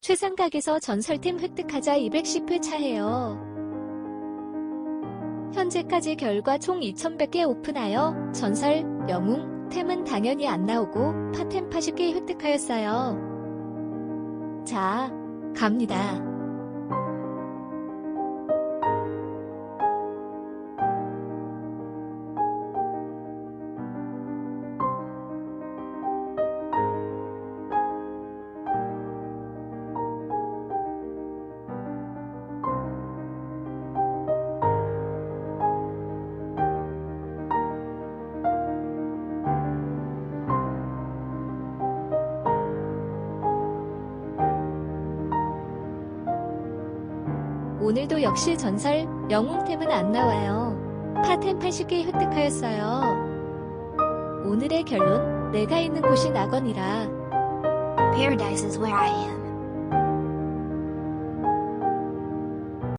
최상각에서 전설템 획득하자 210회 차예요. 현재까지 결과 총 2100개 오픈하여 전설, 영웅, 템은 당연히 안 나오고 파템 80개 획득하였어요. 자, 갑니다. 오늘도 역시 전설, 영웅템은 안 나와요. 파템 80개 획득하였어요. 오늘의 결론, 내가 있는 곳이 낙원이라. Paradise is where I am.